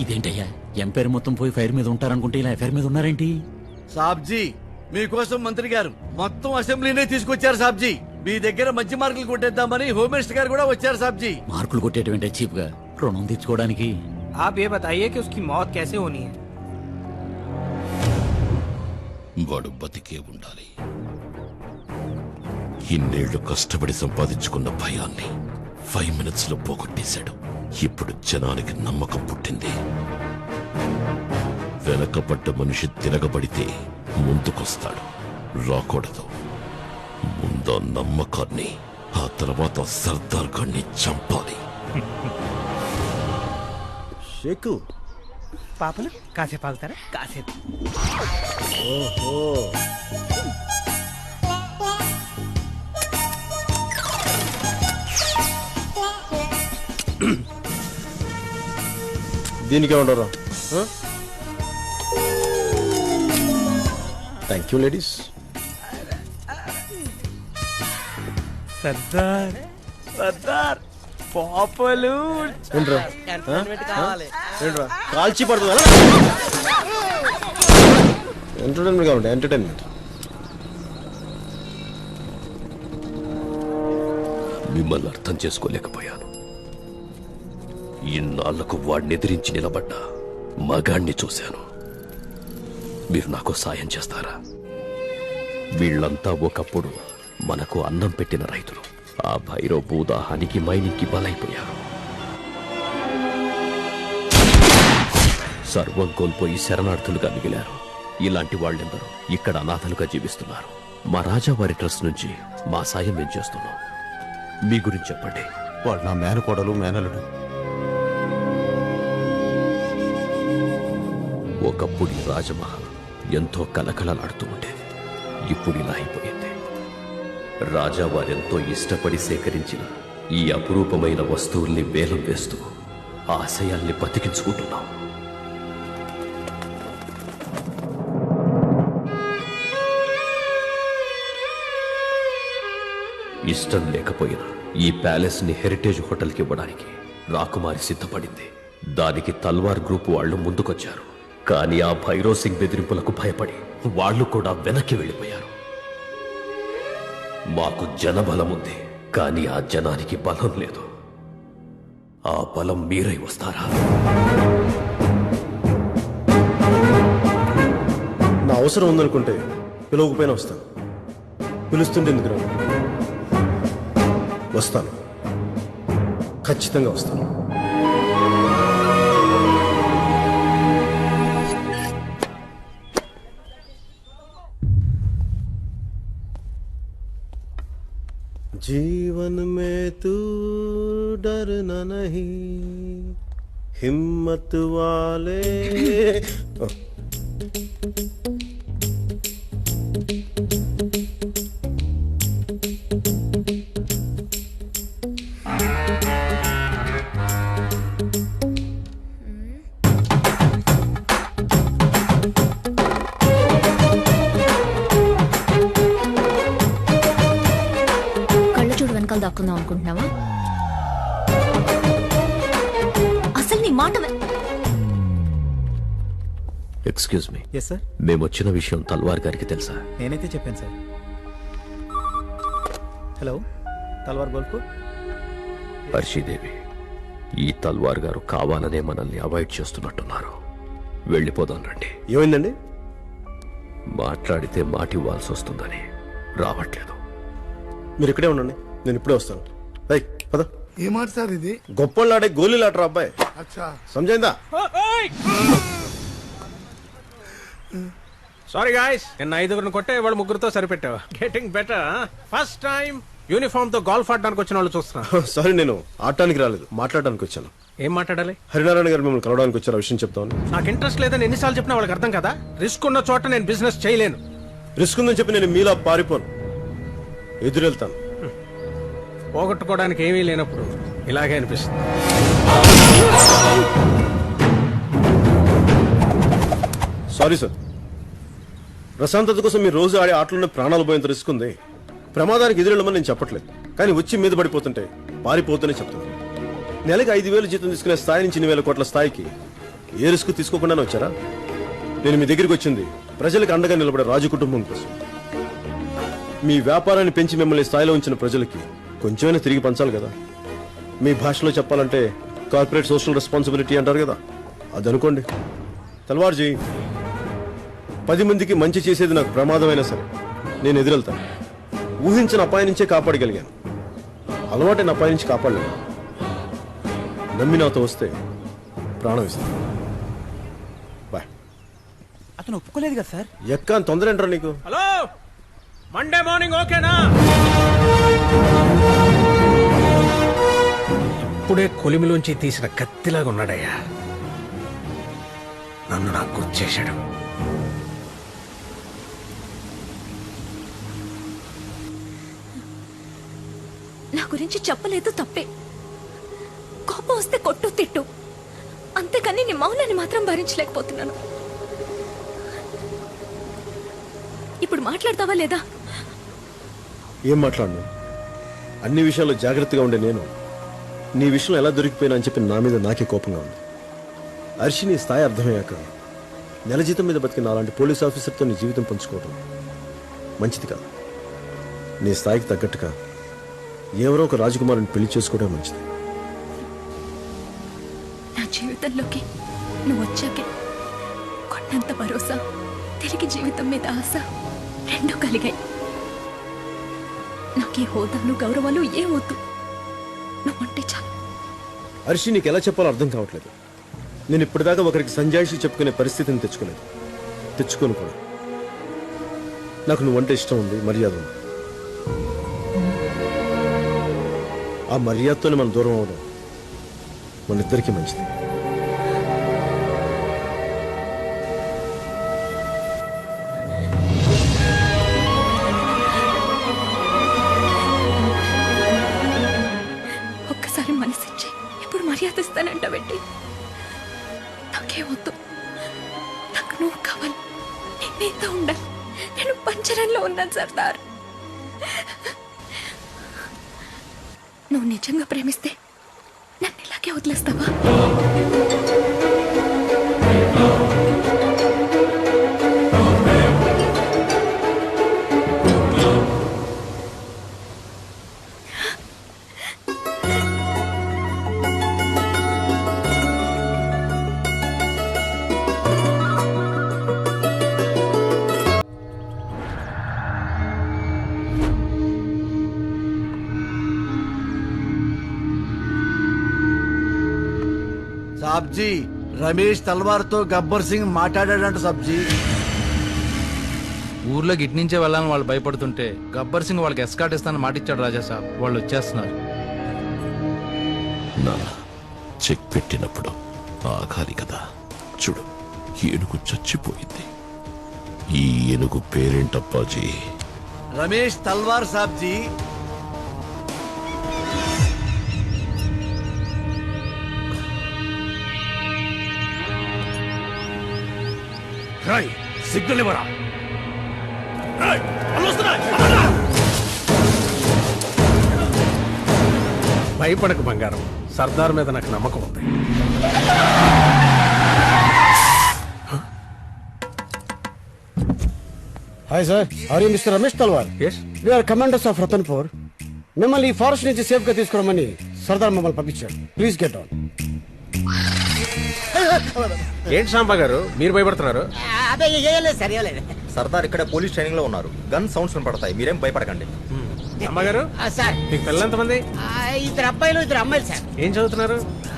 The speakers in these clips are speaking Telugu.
ఇదేంటయ్యా ఎంపైర్ మొత్తం పోయి ఫైర్ మీద ఉంటారనుకుంటే ఇలా ఎఫైర్ మీద ఉన్నారేంటి సాబ్జీ మీకోసం మంత్రి గారు మొత్తం అసెంబ్లీనే తీసుకొచ్చారు సాబ్జీ మీ దగ్గర మంచి మార్కులు కొట్టేద్దామని హోమ్ మినిస్టర్ గారు కూడా వచ్చారు సాబ్జీ మార్కులు కొట్టేటువంటి చీప్ గా రుణం తీర్చుకోవడానికి आप ये बताइए कि उसकी मौत कैसे होनी है వాడు బతికే ఉండాలి ఇన్నేళ్లు కష్టపడి సంపాదించుకున్న భయాన్ని ఫైవ్ మినిట్స్ లో పోగొట్టేశాడు ఇప్పుడు జనానికి నమ్మకం పుట్టింది. వెనకబడ్డ మనిషి తిరగబడితే ముందుకొస్తాడు. రాకూడదు. ముందా నమ్మకాన్ని ఆ తర్వాత సర్దార్ గాన్ని చంపాలి. షేకు పాపలు కాసేపు ఆగుతారా? కాసేపు. దీనికే ఉండరు. థ్యాంక్ యూ లేడీస్ సర్దార్ సర్దార్ పాపలు. ఏంట్రా? ఏంట్రా? కాల్చి పడుతుందా? ఎంటర్టైన్మెంట్ కావాలి ఎంటర్టైన్మెంట్ మిమ్మల్ని అర్థం చేసుకోలేకపోయాను. ఇన్నాళ్ళకు వాడిని ఎదిరించి నిలబడ్డ మగాణ్ణి చూశాను. మీరు నాకు సాయం చేస్తారా? వీళ్ళంతా ఒకప్పుడు మనకు అన్నం పెట్టిన రైతులు. ఆ భైరో భూదాహానికి మైనింగ్కి బలైపోయారు. సర్వం కోల్పోయి శరణార్థులుగా మిగిలారు. ఇలాంటి వాళ్ళెందరూ ఇక్కడ అనాథలుగా జీవిస్తున్నారు. మా రాజా వారి ట్రస్ట్ నుంచి మా సాయం మేము చేస్తున్నాం. మీ గురించి చెప్పండి. వాడు నా మేనకోడలు మేనలుడు ఒకప్పుడు ఈ రాజమహల్ ఎంతో కలకలలాడుతూ ఉండేది. ఇప్పుడు ఇలా అయిపోయింది. రాజా వారెంతో ఇష్టపడి సేకరించిన ఈ అపురూపమైన వస్తువుల్ని వేలం వేస్తూ ఆశయాల్ని బతికించుకుంటున్నాం. ఇష్టం లేకపోయినా ఈ ప్యాలెస్ని హెరిటేజ్ హోటల్కి ఇవ్వడానికి రాకుమారి సిద్ధపడింది. దానికి తల్వార్ గ్రూప్ వాళ్ళు ముందుకొచ్చారు. కానీ ఆ భైరో సింగ్ బెదిరింపులకు భయపడి వాళ్ళు కూడా వెనక్కి వెళ్ళిపోయారు. మాకు జనబలం ఉంది కానీ ఆ జనానికి బలం లేదు. ఆ బలం మీరై వస్తారా? నా అవసరం ఉందనుకుంటే పిలవకపోయినా వస్తాను. పిలుస్తుంటే ఎందుకు వస్తాను. ఖచ్చితంగా వస్తాను. जीवन में तू डरना नहीं हिम्मत वाले। అనుకుంటున్నావా? అసలు నీ మాట ఎక్స్క్యూజ్ మీ ఎస్ సార్ మేము వచ్చిన విషయం తల్వార్ గారికి తెలుసా? నేనైతే చెప్పాను సార్ హలో తల్వార్ గోల్పూర్ హర్షీదేవి ఈ తల్వార్ గారు కావాలనే మనల్ని అవాయిడ్ చేస్తున్నట్టున్నారు. వెళ్ళిపోదాం రండి. ఏమైందండి? మాట్లాడితే మాటివ్వాల్సి వస్తుందని రావట్లేదు. మీరు ఇక్కడే ఉండండి నేను ఇప్పుడే వస్తాను. పద. ఏ మాట సార్ ఇది? గొప్పళ్ళు ఆడే గోళీలు ఆటరా అబ్బాయి. అచ్చా. సమజైందా సారీ గాయస్ నిన్న ఐదుగురిని కొట్టే వాళ్ళు ముగ్గురుతో సరిపెట్టావా? గెటింగ్ బెటర్ ఫస్ట్ టైం యూనిఫామ్తో గోల్ఫ్ ఆడడానికి వచ్చిన వాళ్ళు చూస్తున్నా. సారీ నేను ఆడటానికి రాలేదు మాట్లాడడానికి వచ్చాను. ఏం మాట్లాడాలి? హరినారాయణ గారు మిమ్మల్ని కలవడానికి వచ్చారు ఆ విషయం చెప్తామని నాకు ఇంట్రెస్ట్ లేదని ఎన్నిసార్లు చెప్పినా వాళ్ళకి అర్థం కదా? రిస్క్ ఉన్న చోట నేను బిజినెస్ చేయలేను. రిస్క్ ఉందని చెప్పి నేను మీలా పారిపోను. ఎదురెళ్తాను. పోగొట్టుకోవడానికి ఏమీ లేనప్పుడు ఇలాగే అనిపిస్తుంది. Sorry sir. ప్రశాంతత కోసం మీరు రోజు ఆడే ఆటలోనే ప్రాణాలు పోయేంత రిస్క్ ఉంది. ప్రమాదానికి ఎదురెళ్ళమని నేను చెప్పట్లేదు. కానీ వచ్చి మీద పడిపోతుంటే పారిపోతూనే చెప్తున్నాను నెలకి ఐదు వేలు జీతం తీసుకునే స్థాయి నుంచి ఎన్ని వేల కోట్ల స్థాయికి ఏ రిస్క్ తీసుకోకుండానే వచ్చారా? నేను మీ దగ్గరికి వచ్చింది ప్రజలకు అండగా నిలబడే రాజు కుటుంబం కోసం. మీ వ్యాపారాన్ని పెంచి మిమ్మల్ని స్థాయిలో ఉంచిన ప్రజలకి కొంచెమైనా తిరిగి పంచాలి కదా. మీ భాషలో చెప్పాలంటే కార్పొరేట్ సోషల్ రెస్పాన్సిబిలిటీ అంటారు కదా. అది అనుకోండి తలవార్జీ పది మందికి మంచి చేసేది నాకు ప్రమాదమైనా సరే నేను ఎదురెళ్తాను ఊహించిన అపాయం నుంచే కాపాడగలిగాను. అలవాటైన అపాయం నుంచి కాపాడలేను నమ్మి నాతో వస్తే ప్రాణం ఇస్తాను. బాయ్. అతను ఒప్పుకోలేదు కదా సార్. ఎక్క తొందర ఏంట్రా నీకు. హలో! మండే మార్నింగ్ ఓకేనా ఇప్పుడే కొలిమిలోంచి తీసిన కత్తిలాగా ఉన్నాడయ్యా. నన్ను నాకు గుర్తు చేశాడు. నా గురించి చెప్పలేదు తప్పే. కోపం వస్తే కొట్టు తిట్టు. అంతేకాని నీ మౌనాన్ని మాత్రం భరించలేకపోతున్నాను. ఇప్పుడు మాట్లాడతావా లేదా? ఏం మాట్లాడను? అన్ని విషయాల్లో జాగ్రత్తగా ఉండే నేను. నీ విషయం ఎలా దొరికిపోయినా అని చెప్పి నా మీద నాకే కోపంగా ఉంది. అర్షి నీ స్థాయి అర్థమయ్యాక నెల జీతం మీద బతికిన అలాంటి పోలీస్ ఆఫీసర్తో నీ జీవితం పంచుకోవడం మంచిది కాదు. నీ స్థాయికి తగ్గట్టుగా ఎవరో ఒక రాజకుమారుని పెళ్ళి చేసుకోవడం మంచిది. నా జీవితంలోకి నువ్వు వచ్చాకే కొన్నంత భరోసా తిరిగి జీవితం మీద ఆశ రెండూ కలిగాయి. నాకు హోదాలు గౌరవాలు ఏమొద్దు వద్దు. నువ్వంటే చాలు. అర్షి నీకు ఎలా చెప్పాలో అర్థం కావట్లేదు. నేను ఇప్పటిదాకా ఒకరికి సంజాయిషి చెప్పుకునే పరిస్థితిని తెచ్చుకోలేదు. తెచ్చుకోను కూడా. నాకు నువ్వంటే ఇష్టం ఉంది మర్యాద ఉంది. ఆ మర్యాదతోనే మనం దూరం అవడం మనిద్దరికీ మంచిది. నీతో ఉండాలి నేను పంచరంలో ఉన్నాను సర్దార్. నువ్వు నిజంగా ప్రేమిస్తే నన్ను ఇలాగే వదిలేస్తావా? సాబ్జీ. రమేష్ తల్వార్తో గబ్బర్ సింగ్ మాట్లాడాడంట సబ్జీ. ఊర్లో గిట్నించే వెళ్ళాలని వాళ్ళు భయపడుతుంటే గబ్బర్ సింగ్ వాళ్ళకి ఎస్కాట్ ఇస్తానని మాటిచ్చాడు రాజా సాబ్. వాళ్ళు వచ్చేస్తున్నారు. నా చెక్ పెట్టినప్పుడు ఆగాలి కదా. చూడు ఏనుగు చచ్చిపోయింది. ఈ ఏనుగు పేరేంటప్పాజీ? రమేష్ తల్వార్ సాబ్జీ సిగ్నల్ ఇవ్వరా భయపడకు బంగారం. సర్దార్ మీద నాకు నమ్మకం ఉంది. Hi sir are you mister Ramesh Talwar yes we're commanders of Ratanpur మిమ్మల్ని ఈ ఫారెస్ట్ నుంచి సేఫ్గా తీసుకురమ్మని సర్దార్ మమ్మల్ని పంపించాడు ప్లీజ్ గెట్ ఆన్ ఏంటి సాంబా గారు? మీరు భయపడుతున్నారు? అదే ఏం లేదు సార్ సర్దార్ ఇక్కడ పోలీస్ ట్రైనింగ్లో ఉన్నారు. గన్ సౌండ్స్ వినపడతాయి. మీరేం భయపడకండి. సాంబా గారు ఆ, సార్. మీకు పిల్లలు ఎంతమంది? ఆ, ఇద్దరు అబ్బాయిలు ఇద్దరు అమ్మాయిలు సార్. ఏం చదువుతున్నారు?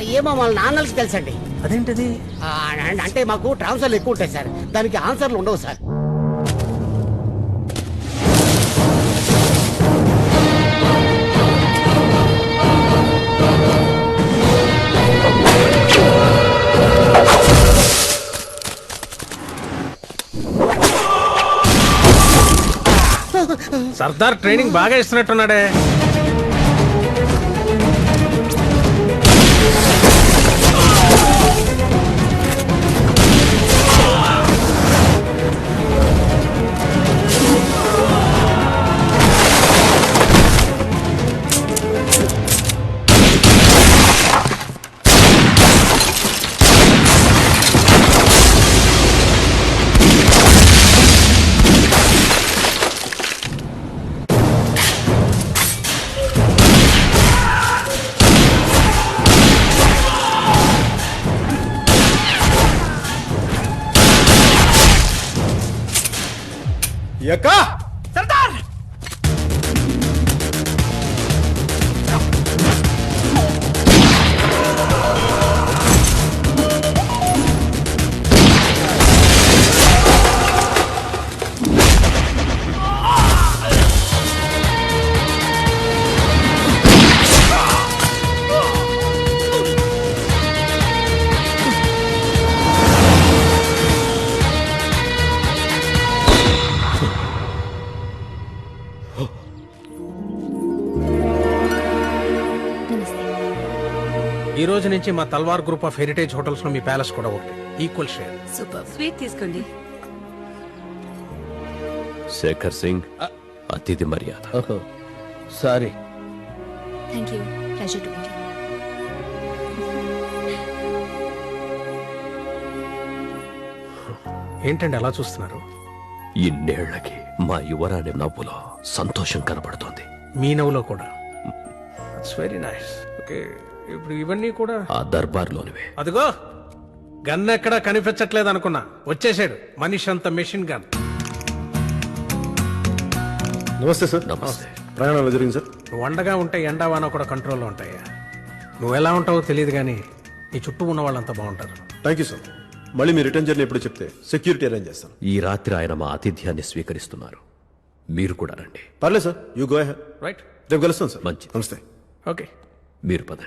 ఏమో వాళ్ళ నాన్నలకి తెలుసండి. అదేంటిది? అంటే మాకు ట్రాన్స్ఫర్లు ఎక్కువ ఉంటాయి సార్. దానికి ఆన్సర్లు ఉండవు సార్. సర్దార్ ట్రైనింగ్ బాగా ఇస్తున్నట్టున్నాడే. ఈ రోజు నుంచి మా తల్వార్ గ్రూప్ ఆఫ్ హెరిటేజ్ హోటల్స్లో మీ ప్యాలెస్ కూడా ఒకటి. Equal share super. స్వీట్ తీసుకోండి. శేఖర్ సింగ్ అతిథి మర్యాద. Sorry. Thank you pleasure to meet ఏంటండి అలా చూస్తున్నారు? ఇన్నేళ్ళకి మా యువరాణి నవ్వులో సంతోషం కనబడుతోంది. మీ నవ్వులో కూడా. ఇట్స్ వెరీ నైస్ ఓకే ఇప్పుడు ఇవన్నీ కూడా ఆ దర్బార్లోనివే. అదిగో గన్ ఎక్కడా కనిపించట్లేదు అనుకున్నా. వచ్చేసాడు. మనిషి అంత మెషిన్ గన్. నమస్తే సార్. నమస్తే. ప్రయాణం ఎలా జరిగింది సార్? నువ్వు వండగా ఉంటే ఎండా వాన కూడా కంట్రోల్లో ఉంటాయా? నువ్వు ఎలా ఉంటావో తెలియదు కానీ నీ చుట్టూ ఉన్న వాళ్ళంతా బాగుంటారు. థ్యాంక్ యూ సార్ మళ్ళీ మీ రిటర్న్ జర్నీ ఎప్పుడు చెప్తే సెక్యూరిటీ అరేంజ్ చేస్తాను. ఈ రాత్రి ఆయన మా ఆతిథ్యాన్ని స్వీకరిస్తున్నారు. మీరు కూడా రండి. పర్లేదు సార్ యూ గో రైట్ రేపు కలుస్తాను సార్ మంచిది. నమస్తే. ఓకే మీరు పదండి.